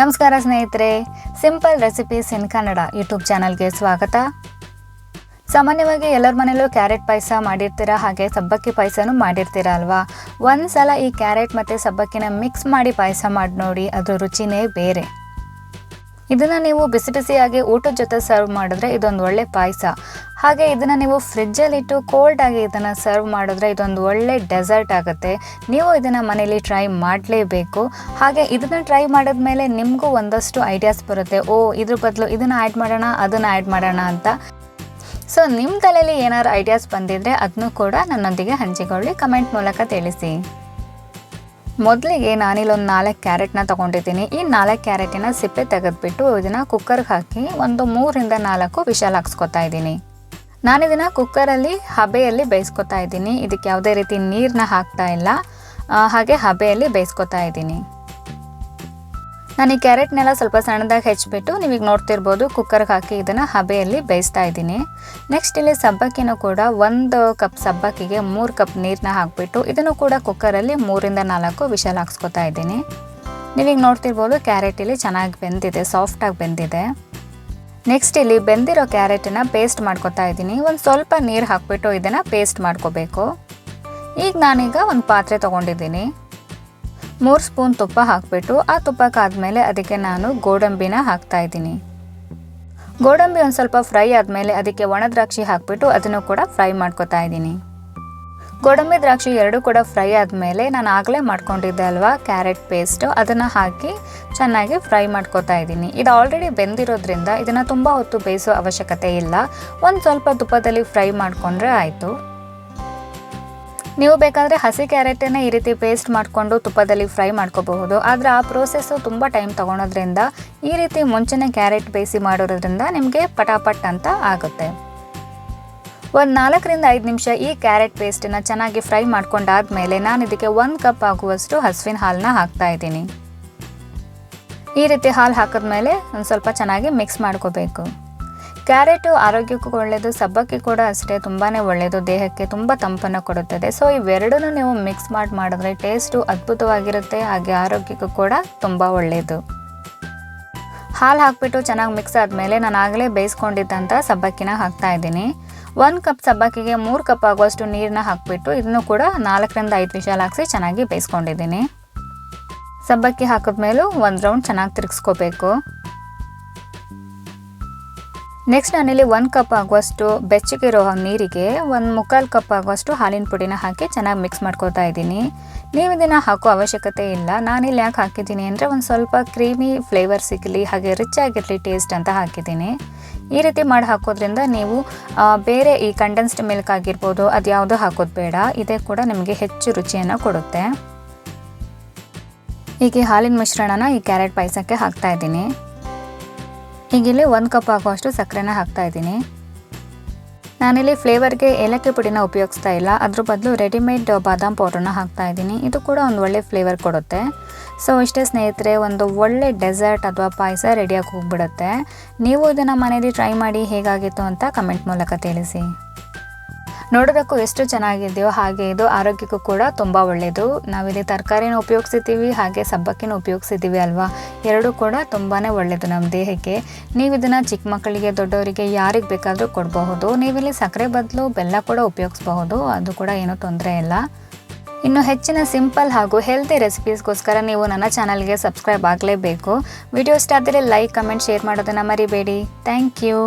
ನಮಸ್ಕಾರ ಸ್ನೇಹಿತರೆ simple recipes in Kannada YouTube ಚಾನಲ್ಗೆ ಸ್ವಾಗತ. ಸಾಮಾನ್ಯವಾಗಿ ಎಲ್ಲರ ಮನೆಯಲ್ಲೂ ಕ್ಯಾರೆಟ್ ಪಾಯಸ ಮಾಡಿರ್ತೀರಾ, ಹಾಗೆ ಸಬ್ಬಕ್ಕಿ ಪಾಯಸನೂ ಮಾಡಿರ್ತೀರಾ ಅಲ್ವಾ? ಒಂದು ಸಲ ಈ ಕ್ಯಾರೆಟ್ ಮತ್ತು ಸಬ್ಬಕ್ಕಿನ ಮಿಕ್ಸ್ ಮಾಡಿ ಪಾಯಸ ಮಾಡಿ ನೋಡಿ, ಅದರ ರುಚಿನೇ ಬೇರೆ. ಇದನ್ನು ನೀವು ಬಿಸಿ ಬಿಸಿಯಾಗಿ ಊಟದ ಜೊತೆ ಸರ್ವ್ ಮಾಡಿದ್ರೆ ಇದೊಂದು ಒಳ್ಳೆ ಪಾಯಸ. ಹಾಗೆ ಇದನ್ನು ನೀವು ಫ್ರಿಜ್ಜಲ್ಲಿಟ್ಟು ಕೋಲ್ಡ್ ಆಗಿ ಇದನ್ನು ಸರ್ವ್ ಮಾಡಿದ್ರೆ ಇದೊಂದು ಒಳ್ಳೆ ಡೆಸರ್ಟ್ ಆಗುತ್ತೆ. ನೀವು ಇದನ್ನು ಮನೇಲಿ ಟ್ರೈ ಮಾಡಲೇಬೇಕು. ಹಾಗೆ ಇದನ್ನು ಟ್ರೈ ಮಾಡಿದ ಮೇಲೆ ನಿಮಗೂ ಒಂದಷ್ಟು ಐಡಿಯಾಸ್ ಬರುತ್ತೆ. ಓ, ಇದ್ರ ಬದಲು ಇದನ್ನು ಆ್ಯಡ್ ಮಾಡೋಣ, ಅದನ್ನು ಆ್ಯಡ್ ಮಾಡೋಣ ಅಂತ. ಸೊ ನಿಮ್ಮ ತಲೆಯಲ್ಲಿ ಏನಾದ್ರು ಐಡಿಯಾಸ್ ಬಂದಿದ್ರೆ ಅದನ್ನು ಕೂಡ ನನ್ನೊಂದಿಗೆ ಹಂಚಿಕೊಳ್ಳಿ. ಕಮೆಂಟ್ ಮೂಲಕ ತಿಳಿಸಿ. ಮೊದಲಿಗೆ ನಾನಿಲ್ಲೊಂದು ನಾಲ್ಕು ಕ್ಯಾರೆಟ್ನ ತೊಗೊಂಡಿದ್ದೀನಿ. ಈ ನಾಲ್ಕು ಕ್ಯಾರೆಟಿನ ಸಿಪ್ಪೆ ತೆಗೆದುಬಿಟ್ಟು ಇದನ್ನು ಕುಕ್ಕರ್ಗೆ ಹಾಕಿ ಒಂದು ಮೂರಿಂದ ನಾಲ್ಕು ವಿಶಾಲ್ ಹಾಕ್ಸ್ಕೊತಾ ಇದ್ದೀನಿ. ನಾನಿದನ್ನು ಕುಕ್ಕರಲ್ಲಿ, ಹಬೆಯಲ್ಲಿ ಬೇಯಿಸ್ಕೊತಾ ಇದ್ದೀನಿ. ಇದಕ್ಕೆ ಯಾವುದೇ ರೀತಿ ನೀರನ್ನ ಹಾಕ್ತಾ ಇಲ್ಲ. ಹಾಗೆ ಹಬೆಯಲ್ಲಿ ಬೇಯಿಸ್ಕೊತಾ ಇದ್ದೀನಿ. ನಾನು ಈ ಕ್ಯಾರೆಟ್ನೆಲ್ಲ ಸ್ವಲ್ಪ ಸಣ್ಣದಾಗಿ ಹೆಚ್ಚಿಬಿಟ್ಟು ನೀವೀಗ ನೋಡ್ತಿರ್ಬೋದು ಕುಕ್ಕರ್ಗೆ ಹಾಕಿ ಇದನ್ನು ಹಬೆಯಲ್ಲಿ ಬೇಯಿಸ್ತಾ ಇದ್ದೀನಿ. ನೆಕ್ಸ್ಟ್ ಇಲ್ಲಿ ಸಬ್ಬಕ್ಕಿನೂ ಕೂಡ ಒಂದು ಕಪ್ ಸಬ್ಬಕ್ಕಿಗೆ ಮೂರು ಕಪ್ ನೀರನ್ನ ಹಾಕಿಬಿಟ್ಟು ಇದನ್ನು ಕೂಡ ಕುಕ್ಕರಲ್ಲಿ ಮೂರಿಂದ ನಾಲ್ಕು ವಿಷಲ್ ಹಾಕ್ಸ್ಕೊತಾ ಇದ್ದೀನಿ. ನೀವೀಗ ನೋಡ್ತಿರ್ಬೋದು ಕ್ಯಾರೆಟ್ ಇಲ್ಲಿ ಚೆನ್ನಾಗಿ ಬೆಂದಿದೆ, ಸಾಫ್ಟಾಗಿ ಬೆಂದಿದೆ. ನೆಕ್ಸ್ಟ್ ಇಲ್ಲಿ ಬೆಂದಿರೋ ಕ್ಯಾರೆಟನ್ನ ಪೇಸ್ಟ್ ಮಾಡ್ಕೊತಾ ಇದ್ದೀನಿ. ಒಂದು ಸ್ವಲ್ಪ ನೀರು ಹಾಕ್ಬಿಟ್ಟು ಇದನ್ನು ಪೇಸ್ಟ್ ಮಾಡ್ಕೋಬೇಕು. ಈಗ ನಾನೀಗ ಒಂದು ಪಾತ್ರೆ ತೊಗೊಂಡಿದ್ದೀನಿ. ಮೂರು ಸ್ಪೂನ್ ತುಪ್ಪ ಹಾಕಿಬಿಟ್ಟು ಆ ತುಪ್ಪಕ್ಕಾದ್ಮೇಲೆ ಅದಕ್ಕೆ ನಾನು ಗೋಡಂಬಿನ ಹಾಕ್ತಾ ಇದ್ದೀನಿ. ಗೋಡಂಬಿ ಒಂದು ಸ್ವಲ್ಪ ಫ್ರೈ ಆದಮೇಲೆ ಅದಕ್ಕೆ ಒಣ ದ್ರಾಕ್ಷಿ ಹಾಕಿಬಿಟ್ಟು ಅದನ್ನು ಕೂಡ ಫ್ರೈ ಮಾಡ್ಕೊತಾ ಇದ್ದೀನಿ. ಗೋಡಂಬಿ ದ್ರಾಕ್ಷಿ ಎರಡು ಕೂಡ ಫ್ರೈ ಆದಮೇಲೆ ನಾನು ಆಗಲೇ ಮಾಡ್ಕೊಂಡಿದ್ದೆ ಅಲ್ವಾ ಕ್ಯಾರೆಟ್ ಪೇಸ್ಟು? ಅದನ್ನು ಹಾಕಿ ಚೆನ್ನಾಗಿ ಫ್ರೈ ಮಾಡ್ಕೋತಾ ಇದ್ದೀನಿ. ಇದು ಆಲ್ರೆಡಿ ಬೆಂದಿರೋದ್ರಿಂದ ಇದನ್ನು ತುಂಬ ಹೊತ್ತು ಬೇಯಿಸೋ ಅವಶ್ಯಕತೆ ಇಲ್ಲ. ಒಂದು ಸ್ವಲ್ಪ ತುಪ್ಪದಲ್ಲಿ ಫ್ರೈ ಮಾಡಿಕೊಂಡ್ರೆ ಆಯಿತು. ನೀವು ಬೇಕಾದರೆ ಹಸಿ ಕ್ಯಾರೆಟನ್ನು ಈ ರೀತಿ ಪೇಸ್ಟ್ ಮಾಡಿಕೊಂಡು ತುಪ್ಪದಲ್ಲಿ ಫ್ರೈ ಮಾಡ್ಕೋಬಹುದು. ಆದರೆ ಆ ಪ್ರೋಸೆಸ್ಸು ತುಂಬ ಟೈಮ್ ತೊಗೊಳೋದ್ರಿಂದ ಈ ರೀತಿ ಮುಂಚೆನೇ ಕ್ಯಾರೆಟ್ ಬೇಯಿಸಿ ಮಾಡೋದ್ರಿಂದ ನಿಮಗೆ ಪಟಾಪಟ್ ಅಂತ ಆಗುತ್ತೆ. ಒಂದು ನಾಲ್ಕರಿಂದ ಐದು ನಿಮಿಷ ಈ ಕ್ಯಾರೆಟ್ ಪೇಸ್ಟನ್ನು ಚೆನ್ನಾಗಿ ಫ್ರೈ ಮಾಡ್ಕೊಂಡಾದ್ಮೇಲೆ ನಾನು ಇದಕ್ಕೆ ಒಂದು ಕಪ್ ಆಗುವಷ್ಟು ಹಸುವಿನ ಹಾಲನ್ನ ಹಾಕ್ತಾ ಇದ್ದೀನಿ. ಈ ರೀತಿ ಹಾಲು ಹಾಕಿದ್ಮೇಲೆ ಒಂದು ಸ್ವಲ್ಪ ಚೆನ್ನಾಗಿ ಮಿಕ್ಸ್ ಮಾಡ್ಕೋಬೇಕು. ಕ್ಯಾರೆಟು ಆರೋಗ್ಯಕ್ಕೂ ಒಳ್ಳೆಯದು ಸಬ್ಬಕ್ಕಿ ಕೂಡ ಅಷ್ಟೇ ತುಂಬಾ ಒಳ್ಳೆಯದು ದೇಹಕ್ಕೆ ತುಂಬ ತಂಪನ್ನು ಕೊಡುತ್ತದೆ. ಸೊ ಇವೆರಡನ್ನೂ ನೀವು ಮಿಕ್ಸ್ ಮಾಡಿ ಮಾಡಿದ್ರೆ ಟೇಸ್ಟು ಅದ್ಭುತವಾಗಿರುತ್ತೆ, ಹಾಗೆ ಆರೋಗ್ಯಕ್ಕೂ ಕೂಡ ತುಂಬ ಒಳ್ಳೆಯದು ಹಾಲು ಹಾಕ್ಬಿಟ್ಟು ಚೆನ್ನಾಗಿ ಮಿಕ್ಸ್ ಆದಮೇಲೆ ನಾನು ಆಗಲೇ ಬೇಯಿಸ್ಕೊಂಡಿದ್ದಂಥ ಸಬ್ಬಕ್ಕಿನ ಹಾಕ್ತಾ ಇದ್ದೀನಿ. ಒಂದು ಕಪ್ ಸಬ್ಬಕ್ಕಿಗೆ ಮೂರು ಕಪ್ ಆಗುವಷ್ಟು ನೀರನ್ನ ಹಾಕಿಬಿಟ್ಟು ಇದನ್ನು ಕೂಡ ನಾಲ್ಕರಿಂದ ಐದು ವಿಷಾಲ ಹಾಕ್ಸಿ ಚೆನ್ನಾಗಿ ಬೇಯಿಸ್ಕೊಂಡಿದ್ದೀನಿ. ಸಬ್ಬಕ್ಕಿ ಹಾಕಿದ್ಮೇಲೂ ಒಂದು ರೌಂಡ್ ಚೆನ್ನಾಗಿ ತಿರುಗಿಸ್ಕೋಬೇಕು. ನೆಕ್ಸ್ಟ್ ನಾನಿಲ್ಲಿ ಒಂದು ಕಪ್ ಆಗುವಷ್ಟು ಬೆಚ್ಚಗಿರೋ ನೀರಿಗೆ ಒಂದು ಮುಕ್ಕಾಲು ಕಪ್ ಆಗುವಷ್ಟು ಹಾಲಿನ ಪುಡಿನ ಹಾಕಿ ಚೆನ್ನಾಗಿ ಮಿಕ್ಸ್ ಮಾಡ್ಕೋತಾ ಇದ್ದೀನಿ. ನೀವು ಇದನ್ನು ಹಾಕೋ ಅವಶ್ಯಕತೆ ಇಲ್ಲ. ನಾನಿಲ್ಲಿ ಯಾಕೆ ಹಾಕಿದ್ದೀನಿ ಅಂದರೆ ಒಂದು ಸ್ವಲ್ಪ ಕ್ರೀಮಿ ಫ್ಲೇವರ್ ಸಿಗಲಿ, ಹಾಗೆ ರಿಚ್ ಆಗಿರಲಿ ಟೇಸ್ಟ್ ಅಂತ ಹಾಕಿದ್ದೀನಿ. ಈ ರೀತಿ ಮಾಡಿ ಹಾಕೋದ್ರಿಂದ ನೀವು ಬೇರೆ ಈ ಕಂಡೆನ್ಸ್ಡ್ ಮಿಲ್ಕ್ ಆಗಿರ್ಬೋದು, ಅದು ಯಾವುದೂ ಹಾಕೋದು ಬೇಡ. ಇದೇ ಕೂಡ ನಿಮಗೆ ಹೆಚ್ಚು ರುಚಿಯನ್ನು ಕೊಡುತ್ತೆ. ಈಗ ಈ ಹಾಲಿನ ಮಿಶ್ರಣನ ಈ ಕ್ಯಾರೆಟ್ ಪಾಯಸಕ್ಕೆ ಹಾಕ್ತಾ ಇದ್ದೀನಿ. ಈಗ ಇಲ್ಲಿ ಒಂದು ಕಪ್ ಆಗುವಷ್ಟು ಸಕ್ಕರೆನ ಹಾಕ್ತಾ ಇದ್ದೀನಿ. ನಾನಿಲ್ಲಿ ಫ್ಲೇವರ್ಗೆ ಏಲಕ್ಕಿ ಪುಡಿನ ಉಪಯೋಗಿಸ್ತಾ ಇಲ್ಲ. ಅದ್ರ ಬದಲು ರೆಡಿಮೇಡ್ ಬಾದಾಮ್ ಪೌಡ್ರನ್ನ ಹಾಕ್ತಾ ಇದ್ದೀನಿ. ಇದು ಕೂಡ ಒಂದು ಒಳ್ಳೆ ಫ್ಲೇವರ್ ಕೊಡುತ್ತೆ. ಸೊ ಇಷ್ಟೇ ಸ್ನೇಹಿತರೆ, ಒಂದು ಒಳ್ಳೆ ಡೆಸರ್ಟ್ ಅಥವಾ ಪಾಯಸ ರೆಡಿಯಾಗಿ ಹೋಗ್ಬಿಡುತ್ತೆ. ನೀವು ಇದನ್ನು ಮನೇಲಿ ಟ್ರೈ ಮಾಡಿ ಹೇಗಾಗಿತ್ತು ಅಂತ ಕಮೆಂಟ್ ಮೂಲಕ ತಿಳಿಸಿ. ನೋಡೋದಕ್ಕೂ ಎಷ್ಟು ಚೆನ್ನಾಗಿದೆಯೋ ಹಾಗೆ ಇದು ಆರೋಗ್ಯಕ್ಕೂ ಕೂಡ ತುಂಬ ಒಳ್ಳೆಯದು ನಾವಿಲ್ಲಿ ತರಕಾರಿನ ಉಪಯೋಗಿಸಿದ್ದೀವಿ, ಹಾಗೆ ಸಬ್ಬಕ್ಕಿನ ಉಪಯೋಗಿಸಿದ್ದೀವಿ ಅಲ್ವಾ? ಎರಡೂ ಕೂಡ ತುಂಬಾ ಒಳ್ಳೆಯದು ನಮ್ಮ ದೇಹಕ್ಕೆ. ನೀವು ಇದನ್ನು ಚಿಕ್ಕ ಮಕ್ಕಳಿಗೆ, ದೊಡ್ಡವರಿಗೆ ಯಾರಿಗೆ ಬೇಕಾದರೂ ಕೊಡಬಹುದು. ನೀವಿಲ್ಲಿ ಸಕ್ಕರೆ ಬದಲು ಬೆಲ್ಲ ಕೂಡ ಉಪಯೋಗಿಸಬಹುದು. ಅದು ಕೂಡ ಏನೂ ತೊಂದರೆ ಇಲ್ಲ. ಇನ್ನು ಹೆಚ್ಚಿನ ಸಿಂಪಲ್ ಹಾಗೂ ಹೆಲ್ತಿ ರೆಸಿಪೀಸ್ಗೋಸ್ಕರ ನೀವು ನನ್ನ ಚಾನಲ್ಗೆ ಸಬ್ಸ್ಕ್ರೈಬ್ ಆಗಲೇಬೇಕು. ವಿಡಿಯೋ ಇಷ್ಟ ಆದರೆ ಲೈಕ್, ಕಮೆಂಟ್, ಶೇರ್ ಮಾಡೋದನ್ನು ಮರಿಬೇಡಿ. Thank you.